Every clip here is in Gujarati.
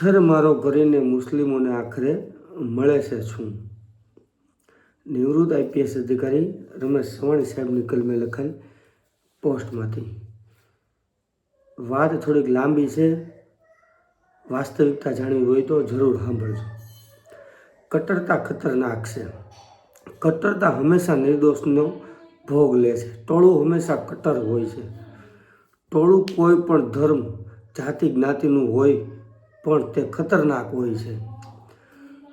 પથ્થર મારો કરીને મુસ્લિમોને આખરે મળે છે છું. નિવૃત્ત આઈપીએસ અધિકારી રમેશ સવાણી સાહેબની કલમે લખેલ પોસ્ટમાંથી. વાત થોડીક લાંબી છે. વાસ્તવિકતા જાણવી હોય તો જરૂર સાંભળજો. કટ્ટરતા ખતરનાક છે. કટ્ટરતા હંમેશા નિર્દોષનો ભોગ લે છે. ટોળું હંમેશા કટ્ટર હોય છે. ટોળું કોઈ પણ ધર્મ, જાતિ, જ્ઞાતિનું હોય પણ તે ખતરનાક હોય છે.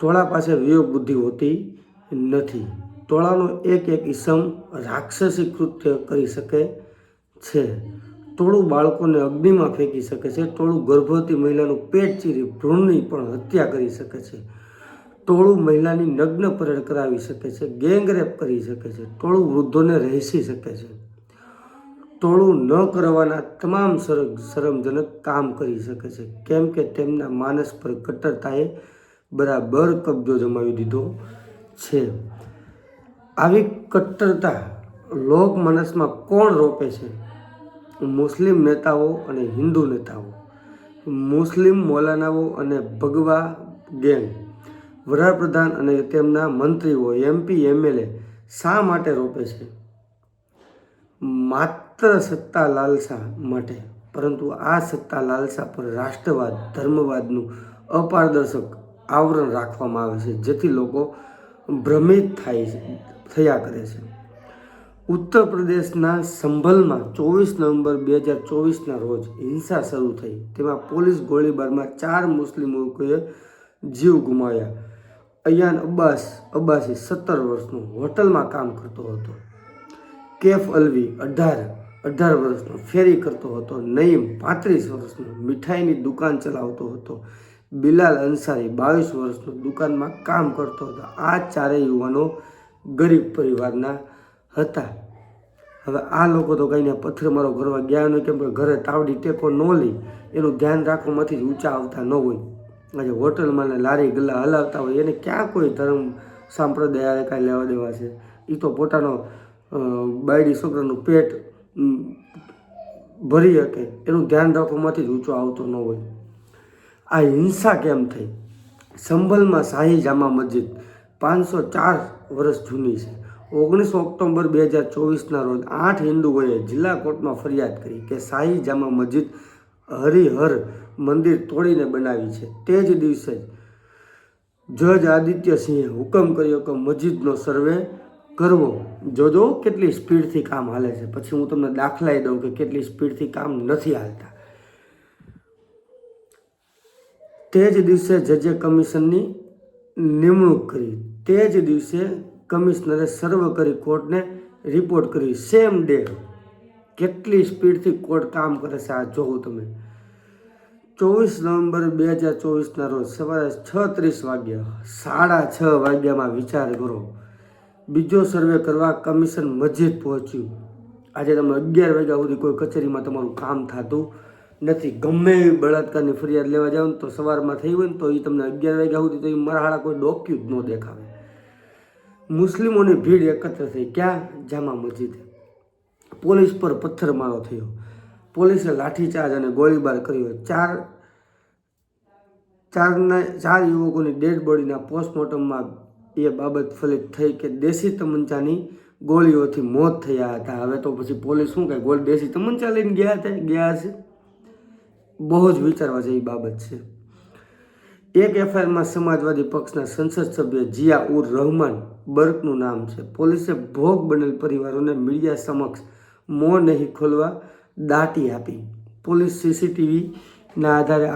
ટોળા પાસે વિયોગ બુદ્ધિ હોતી નથી. ટોળાનો એક એક ઈસમ રાક્ષસી કૃત્ય કરી શકે છે. ટોળું બાળકોને અગ્નિમાં ફેંકી શકે છે. ટોળું ગર્ભવતી મહિલાનું પેટ ચીરી ભ્રૂણની પણ હત્યા કરી શકે છે. ટોળું મહિલાની નગ્ન પરેડ કરાવી શકે છે. ગેંગરેપ કરી શકે છે. ટોળું વૃદ્ધોને રહેસી શકે છે. ટોળું ન કરવાના તમામ શરમજનક કામ કરી શકે છે. કેમ કે તેમના માનસ પર કટ્ટરતાએ બરાબર કબજો જમાવી દીધો છે. આવી કટ્ટરતા લોક માનસમાં કોણ રોપે છે? મુસ્લિમ નેતાઓ અને હિન્દુ નેતાઓ, મુસ્લિમ મૌલાનાઓ અને ભગવા ગેંગ, વડાપ્રધાન અને તેમના મંત્રીઓ એમપી એમએલએ શા માટે રોપે છે? માત્ર સત્તા લાલસા માટે, પરંતુ આ સત્તા લાલસા પર રાષ્ટ્રવાદ, ધર્મવાદનું અપારદર્શક આવરણ રાખવામાં આવે છે, જેથી લોકો ભ્રમિત થાય છે, થયા કરે છે. ઉત્તર પ્રદેશના સંભલમાં ચોવીસ નવેમ્બર બે હજાર ચોવીસના રોજ હિંસા શરૂ થઈ. તેમાં પોલીસ ગોળીબારમાં ચાર મુસ્લિમ લોકોએ જીવ ગુમાવ્યા. અયાન અબ્બાસ અબ્બાસી સત્તર વર્ષનો હોટલમાં કામ કરતો હતો. કેફ અલવી અઢાર અઢાર વર્ષનો ફેરી કરતો હતો, નઈમ પાંત્રીસ વર્ષનો મીઠાઈની દુકાન ચલાવતો હતો, બિલાલ અંસારી બાવીસ વર્ષનો દુકાનમાં કામ કરતો હતો. આ ચારેય યુવાનો ગરીબ પરિવારના હતા. હવે આ લોકો તો કંઈને પથ્થરમારો કરવા ગયા નહીં કેમ કે ઘરે તાવડી ટેકો ન લે, એનું ધ્યાન રાખવામાંથી જ ઊંચા આવતા ન હોય. આજે હોટલમાં ને લારી ગલ્લા હલાવતા હોય, એને ક્યાં કોઈ ધર્મ સાંપ્રદાય કાંઈ લેવા દેવા છે? એ તો પોતાનો બાયડી છોકરાનું પેટ ભરી શકે. એનું ધ્યાન રાખવામાંથી જ ઊંચો આવતો ન હોય. આ હિંસા કેમ થઈ? સંભલમાં શાહી જામા મસ્જિદ પાંચસો ચાર વર્ષ જૂની છે. ઓગણીસો ઓક્ટોબર બે હજાર ચોવીસના રોજ આઠ હિન્દુઓએ જિલ્લા કોર્ટમાં ફરિયાદ કરી કે શાહી જામા મસ્જિદ હરિહર મંદિર તોડીને બનાવી છે. તે જ દિવસે જજ આદિત્યસિંહે હુકમ કર્યો કે મસ્જિદનો સર્વે કરવો. જોજો કેટલી સ્પીડથી કામ હાલે છે. પછી હું તમને દાખલાઈ દઉં કે કેટલી સ્પીડથી કામ નથી હાલતા. તે જ દિવસે જજે કમિશનની નિમણૂક કરી, તે જ દિવસે કમિશનરે સર્વ કરી કોર્ટને રિપોર્ટ કરી. Same day. કેટલી સ્પીડથી કોર્ટ કામ કરે છે આ જોવું તમે. ચોવીસ નવેમ્બર બે હજાર ચોવીસના રોજ સવારે છ ત્રીસ વાગ્યા, સાડા છ વાગ્યામાં વિચાર કરો. બીજો સર્વે કરવા કમિશન મસ્જિદ પહોંચ્યું. આજે તમે અગિયાર વાગ્યા સુધી કોઈ કચેરીમાં તમારું કામ થતું નથી. ગમે એવી બળાત્કારની ફરિયાદ લેવા જાવ ને તો સવારમાં થઈ હોય ને તો એ તમને અગિયાર વાગ્યા સુધી તો એ મરહાળા કોઈ ડોક્યુ જ ન દેખાવે. મુસ્લિમોની ભીડ એકત્ર થઈ ક્યાં? જામા મસ્જિદે. પોલીસ પર પથ્થરમારો થયો. પોલીસે લાઠીચાર્જ અને ગોળીબાર કર્યો. ચાર ચારના ચાર યુવકોની ડેડ બોડીના પોસ્ટમોર્ટમમાં એ બાબત ફલિત થઈ કે દેશી તમંચાની ગોળીઓથી મોત થયા હતા. હવે તો પછી પોલીસ શું કહે? ગોળ દેશી તમંચા લઈને ગયા હતા ગયા હશે? બહુ જ વિચારવા જેવી બાબત છે. એક એફઆઈઆરમાં સમાજવાદી પક્ષના સંસદ સભ્ય જિયા ઉર રહમાન બર્કનું નામ છે. પોલીસે ભોગ બનેલ પરિવારોને મીડિયા સમક્ષ મોં નહીં ખોલવા દાટી આપી. પોલીસ સીસીટીવીના આધારે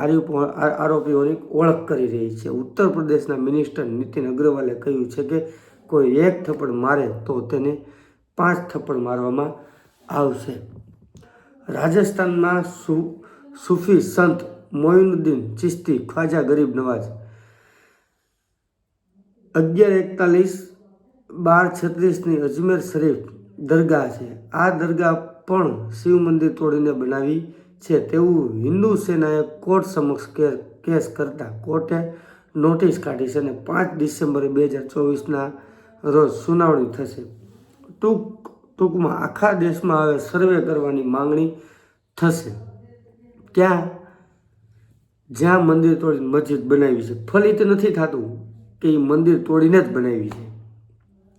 આરોપીઓની ઓળખ કરી રહી છે. ઉત્તર પ્રદેશના મિનિસ્ટર નીતિન અગ્રવાલે કહ્યું છે કે કોઈ એક થપ્પડ મારે તો તેને પાંચ થપ્પડ મારવામાં આવશે. રાજસ્થાનમાં સુ સૂફી સંત મોઇનુદ્દીન ચિસ્તી ખ્વાજા ગરીબ નવાજ અગિયાર એકતાલીસ બાર છત્રીસની અજમેર શરીફ દરગાહ છે. આ દરગાહ પણ શિવ મંદિર તોડીને બનાવી છે તેવું હિન્દુ સેનાએ કોર્ટ સમક્ષ કેસ કરતા કોર્ટે નોટિસ કાઢી છે અને પાંચ ડિસેમ્બરે બે હજાર ચોવીસના રોજ સુનાવણી થશે. ટૂંક, ટૂંકમાં આખા દેશમાં હવે સર્વે કરવાની માંગણી થશે. ત્યાં જ્યાં મંદિર તોડીને મસ્જિદ બનાવી છે. ફલિત નથી થતું કે એ મંદિર તોડીને જ બનાવી છે.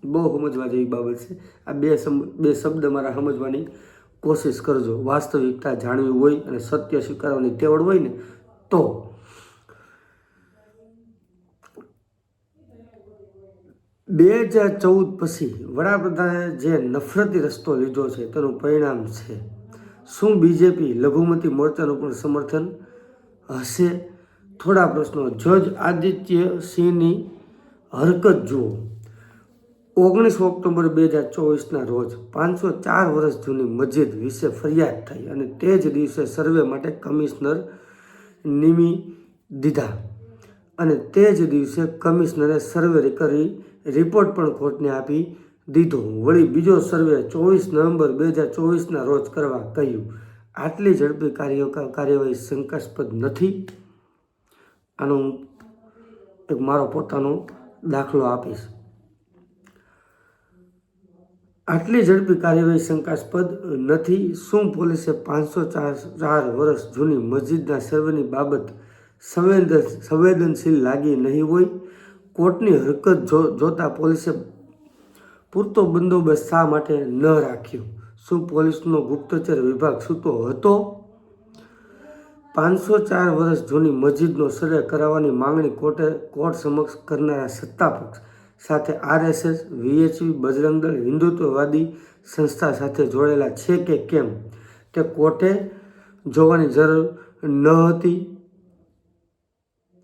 બહુ સમજવા જેવી બાબત છે. આ બે બે શબ્દ મારા સમજવાની કોશિશ કરજો. વાસ્તવિકતા જાણવી હોય અને સત્ય સ્વીકારવાની ટેવડ હોય ને, તો બે હજાર ચૌદ પછી વડાપ્રધાને જે નફરતી રસ્તો લીધો છે, તેનું પરિણામ છે. શું બીજેપી લઘુમતી મોરચાનું પણ સમર્થન હશે? થોડા પ્રશ્નો. જજ આદિત્ય સિંહની હરકત જુઓ. ઓગણીસ ઓક્ટોબર બે હજાર ચોવીસના રોજ પાંચસો ચાર વર્ષ જૂની મસ્જિદ વિશે ફરિયાદ થઈ અને તે જ દિવસે સર્વે માટે કમિશનર નિમી દીધા. અને તે જ દિવસે કમિશનરે સર્વે કરી રિપોર્ટ પણ કોર્ટને આપી દીધો. વળી બીજો સર્વે ચોવીસ નવેમ્બર બે હજાર ચોવીસના રોજ કરવા કહ્યું. આટલી ઝડપી કાર્ય કાર્યવાહી શંકાસ્પદ નથી. આનો એક મારો પોતાનો દાખલો આપીશ. આટલી ઝડપી કાર્યવાહી શંકાસ્પદ નથી. શું પોલીસે પાંચસો ચાર ચાર વર્ષ જૂની મસ્જિદના સર્વેની બાબત સંવેદન સંવેદનશીલ લાગી નહીં હોય? કોર્ટની હરકત જો જોતા પોલીસે પૂરતો બંદોબસ્ત શા માટે ન રાખ્યો? શું પોલીસનો ગુપ્તચર વિભાગ સૂતો હતો? પાંચસો ચાર વર્ષ જૂની મસ્જિદનો સર્વે કરાવવાની માંગણી કોર્ટે કોર્ટ સમક્ષ કરનારા સત્તા પક્ષ સાથે આરએસએસ, વીએચવી, બજરંગ દળ, હિન્દુત્વવાદી સંસ્થા સાથે જોડેલા છે કે કેમ? તે કોર્ટે જોવાની જરૂર ન હતી.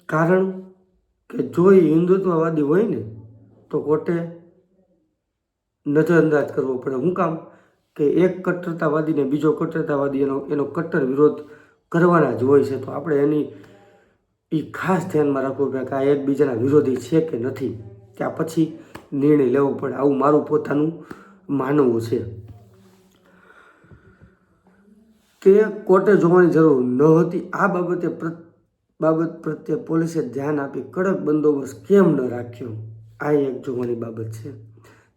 કારણ કે જો એ હિન્દુત્વવાદી હોય ને, તો કોર્ટે નજરઅંદાજ કરવો પડે. હું કામ કે એક કટ્ટરતાવાદીને બીજો કટ્ટરતાવાદી એનો એનો કટ્ટર વિરોધ કરવાના જ હોય છે. તો આપણે એની એ ખાસ ધ્યાનમાં રાખવું કે આ એકબીજાના વિરોધી છે કે નથી. ત્યાં પછી નિર્ણય લેવો પડે આવું મારું પોતાનું માનવું છે. તે કોર્ટે જોવાની જરૂર ન હતી, આ બાબતે બાબત પ્રત્યે પોલીસે ધ્યાન આપી કડક બંદોબસ્ત કેમ ન રાખ્યો? આ એક જોવાની બાબત છે.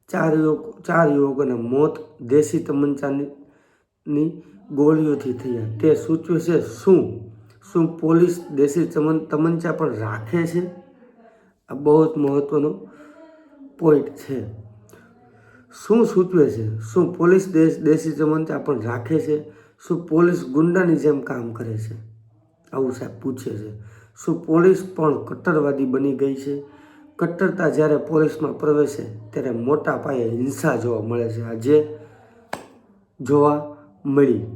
ચાર યુવક, ચાર યુવકોના મોત દેશી તમંચાની ગોળીઓથી થયા. તે સૂચવે છે શું? શું પોલીસ દેશી તમંચા પણ રાખે છે? આ બહુ જ મહત્ત્વનો પોઈન્ટ છે. શું સૂચવે છે? શું પોલીસ દેશ, દેશી જમનતા પણ રાખે છે? શું પોલીસ ગુંડાની જેમ કામ કરે છે? આવું સાહેબ પૂછે છે. શું પોલીસ પણ કટ્ટરવાદી બની ગઈ છે? કટ્ટરતા જ્યારે પોલીસમાં પ્રવેશે, ત્યારે મોટા પાયે હિંસા જોવા મળે છે. આજે જોવા મળી.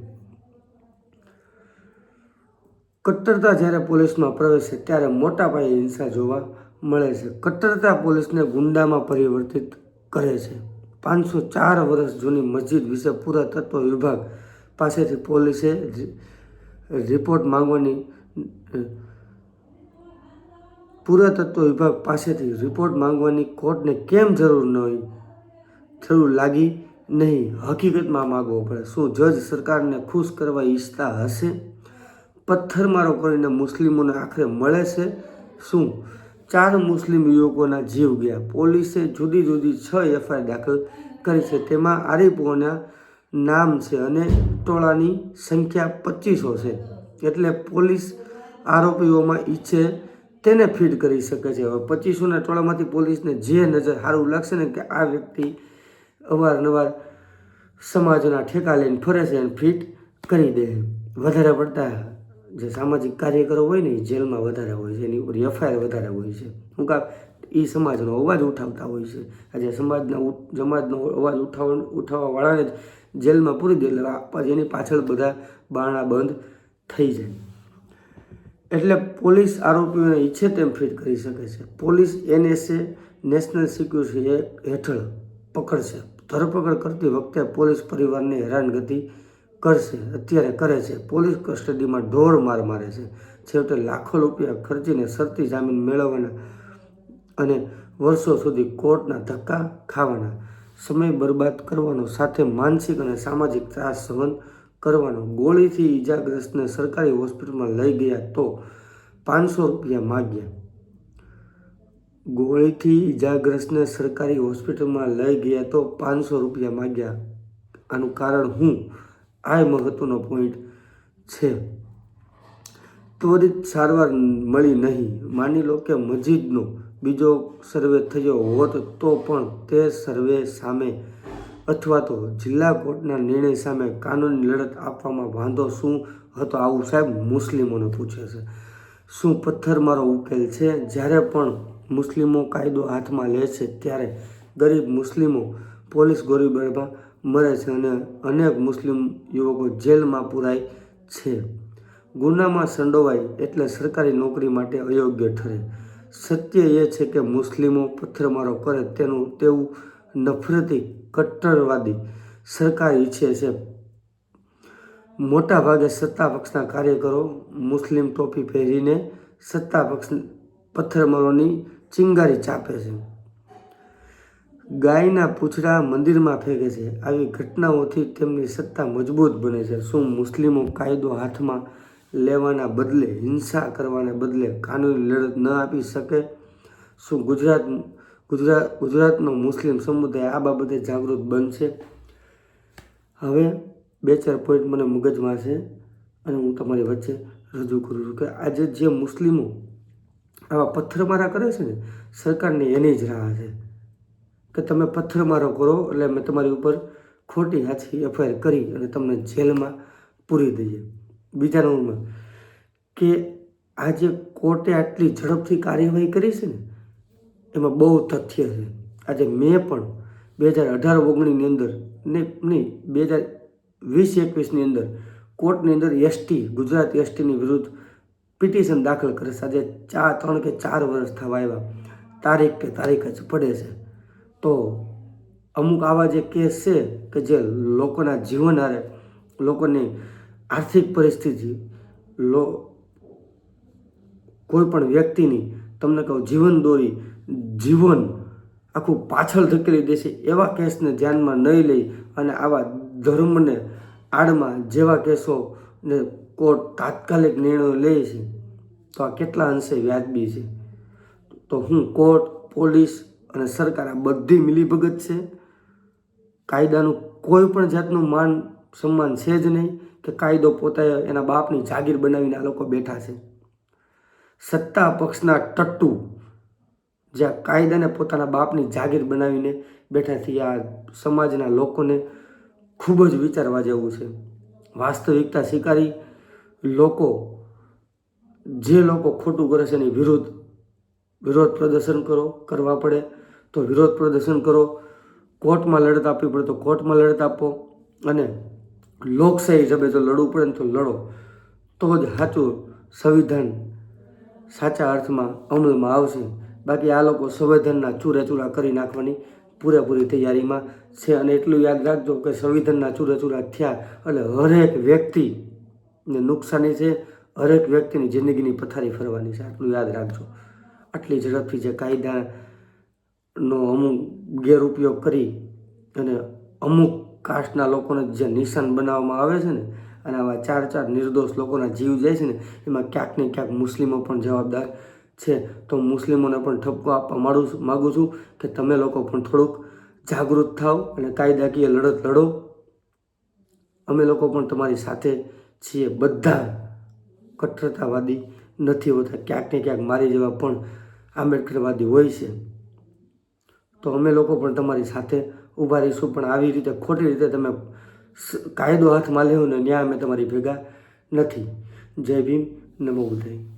કટ્ટરતા જ્યારે પોલીસમાં પ્રવેશે, ત્યારે મોટા પાયે હિંસા જોવા મળે છે. કટ્ટરતા પોલીસને ગુંડામાં પરિવર્તિત કરે છે. પાંચસો ચાર વર્ષ જૂની મસ્જિદ વિશે પુરાતત્વ વિભાગ પાસેથી પોલીસે રિપોર્ટ માંગવાની, પુરાતત્વ વિભાગ પાસેથી રિપોર્ટ માંગવાની કોર્ટને કેમ જરૂર ન હોય જરૂર લાગી નહીં. હકીકતમાં માગવો પડે. શું જજ સરકારને ખુશ કરવા ઈચ્છતા હશે? પથ્થરમારો કરીને મુસ્લિમોને આખરે મળે છે? શું ચાર મુસ્લિમ યુવકોના જીવ ગયા. પોલીસે જુદી જુદી છ એફઆઈઆર દાખલ કરી છે. તેમાં આરીફોના નામ છે અને ટોળાની સંખ્યા પચીસો છે. એટલે પોલીસ આરોપીઓમાં ઈચ્છે તેને ફીડ કરી શકે છે. હવે પચીસોના ટોળામાંથી પોલીસને જે નજર સારું લાગશે ને કે આ વ્યક્તિ અવારનવાર સમાજના ઠેકા લઈને ફરે છે અને ફીટ કરી દે. વધારે પડતા જે સામાજિક કાર્યકરો હોય ને એ જેલમાં વધારે હોય છે, એની ઉપર એફઆઈઆર વધારે હોય છે. હું કા એ સમાજનો અવાજ ઉઠાવતા હોય છે. આજે સમાજના સમાજનો અવાજ ઉઠાવ, ઉઠાવવાવાળાને જ જેલમાં પૂરી દે, એટલે એની પાછળ બધા બારણા બંધ થઈ જાય. એટલે પોલીસ આરોપીઓને ઈચ્છે તેમ ફિટ કરી શકે છે. પોલીસ એનએસએ, નેશનલ સિક્યુરિટી હેઠળ પકડશે. ધરપકડ કરતી વખતે પોલીસ પરિવારને હેરાનગતિ કરશે, અત્યારે કરે છે. પોલીસ કસ્ટડીમાં ઢોર માર મારે છે. છેવટે લાખો રૂપિયા ખર્ચીને શરતી જામીન મેળવવાના અને વર્ષો સુધી કોર્ટના ધક્કા ખાવાના. સમય બરબાદ કરવાનો સાથે માનસિક અને સામાજિક ત્રાસ સહન કરવાનો. ગોળીથી ઈજાગ્રસ્તને સરકારી હોસ્પિટલમાં લઈ ગયા તો પાંચસો રૂપિયા માગ્યા. ગોળીથી ઈજાગ્રસ્તને સરકારી હોસ્પિટલમાં લઈ ગયા તો પાંચસો રૂપિયા માગ્યા. આનું કારણ હું? આ મહત્વનો પોઈન્ટ છે. ત્વરિત સારવાર મળી નહીં. માની લો કે મસ્જિદનો બીજો સર્વે થયો હોત તો પણ તે સર્વે સામે અથવા તો જિલ્લા કોર્ટના નિર્ણય સામે કાનૂની લડત આપવામાં વાંધો શું હતો આવું સાહેબ મુસ્લિમોને પૂછે છે. શું પથ્થરમારો ઉકેલ છે? જ્યારે પણ મુસ્લિમો કાયદો હાથમાં લે છે ત્યારે ગરીબ મુસ્લિમો પોલીસ ગોળીબારમાં મરે છે અને અનેક મુસ્લિમ યુવકો જેલમાં પુરાય છે. ગુનામાં સંડોવાય એટલે સરકારી નોકરી માટે અયોગ્ય ઠરે. સત્ય એ છે કે મુસ્લિમો પથ્થરમારો કરે તેનું તેવું નફરતી, કટ્ટરવાદી સરકાર ઈચ્છે છે. મોટા ભાગે સત્તા પક્ષના કાર્યકરો મુસ્લિમ ટોપી પહેરીને સત્તા પક્ષ પથ્થરમારોની ચિંગારી ચાપે છે. ગાયના પૂંછડા મંદિરમાં ફેંકે છે. આવી ઘટનાઓથી તેમની સત્તા મજબૂત બને છે. શું મુસ્લિમો કાયદો હાથમાં લેવાના બદલે હિંસા કરવાને બદલે કાનૂની લડત ન આપી શકે? શું ગુજરાત ગુજરાત ગુજરાતનો મુસ્લિમ સમુદાય આ બાબતે જાગૃત બનશે? હવે બે ચાર પોઈન્ટ મને મગજમાં છે અને હું તમારી વચ્ચે રજૂ કરું છું કે આજે જે મુસ્લિમો આવા પથ્થરમારા કરે છે ને, સરકારને એની જ રાહ છે. કે તમે પથ્થરમારો કરો એટલે અમે તમારી ઉપર ખોટી હાથી એફઆઈઆર કરી અને તમને જેલમાં પૂરી દઈએ. બીજા નંબરમાં કે આજે કોર્ટે આટલી ઝડપથી કાર્યવાહી કરી છે ને, એમાં બહુ તથ્ય છે. આજે મેં પણ બે હજાર અઢાર ઓગણીસની અંદર ને નહીં બે હજાર વીસ એકવીસની અંદર કોર્ટની અંદર એસટી, ગુજરાત એસટીની વિરુદ્ધ પિટિશન દાખલ કરે છે. આજે ચાર ત્રણ કે ચાર વર્ષ થવા આવ્યા. તારીખ કે તારીખ જ પડે છે. તો અમુક આવા જે કેસ છે કે જે લોકોના જીવન હારે, લોકોની આર્થિક પરિસ્થિતિ, લો, કોઈ પણ વ્યક્તિની, તમને કહું, જીવન દોરી, જીવન આખું પાછળ ધકેલી દેશે એવા કેસને ધ્યાનમાં નહીં લઈ અને આવા ધર્મને આડમાં જેવા કેસોને કોર્ટ તાત્કાલિક નિર્ણયો લે છે. તો આ કેટલા અંશે વ્યાજબી છે? તો હું કોર્ટ, પોલીસ અને સરકાર આ બધી મિલીભગત છે. કાયદાનું કોઈ પણ જાતનું માન સન્માન છે જ નહીં કે કાયદો પોતે એના બાપની જાગીર બનાવીને આ લોકો બેઠા છે. સત્તા પક્ષના ટટ્ટુ જ્યાં કાયદાને પોતાના બાપની જાગીર બનાવીને બેઠાથી આ સમાજના લોકોને ખૂબ જ વિચારવા જેવું છે. વાસ્તવિકતા સ્વીકારી લોકો, જે લોકો ખોટું કરે છે એની વિરુદ્ધ, વિરોધ પ્રદર્શન કરો, કરવા પડે તો વિરોધ પ્રદર્શન કરો, કોર્ટમાં લડત આપવી પડે તો કોર્ટમાં લડત આપો અને લોકશાહી હિસાબે જો લડવું પડે ને તો લડો. તો જ સાચું સંવિધાન સાચા અર્થમાં અમલમાં આવશે. બાકી આ લોકો સંવિધાનના ચૂરેચૂરા કરી નાખવાની પૂરેપૂરી તૈયારીમાં છે અને એટલું યાદ રાખજો કે સંવિધાનના ચૂરેચૂરા થયા એટલે હરેક વ્યક્તિને નુકસાની છે, હરેક વ્યક્તિની જિંદગીની પથારી ફરવાની છે, આટલું યાદ રાખજો. આટલી ઝડપથી જે કાયદાનો અમુક ગેરઉપયોગ કરી અને અમુક કાસ્ટના લોકોને જે નિશાન બનાવવામાં આવે છે ને, અને આવા ચાર ચાર નિર્દોષ લોકોના જીવ જાય છે ને, એમાં ક્યાંક ને ક્યાંક મુસ્લિમો પણ જવાબદાર છે. તો મુસ્લિમોને પણ ઠપકો આપવા માડું માગું છું કે તમે લોકો પણ થોડુંક જાગૃત થાઓ અને કાયદાકીય લડત લડો. અમે લોકો પણ તમારી સાથે છીએ, બધા કટ્ટરતાવાદી નથી હોતા, ક્યાંક ને ક્યાંક મારી જેવા પણ આંબેડકરવાદી હોય છે. તો અમે લોકો પણ તમારી સાથે ઊભા રહીશું. પણ આવી રીતે, ખોટી રીતે તમે કાયદો હાથમાં લેવો ને ન્યાય અમે તમારી ભેગા નથી. જય ભીમ. નમો બુદ્ધાય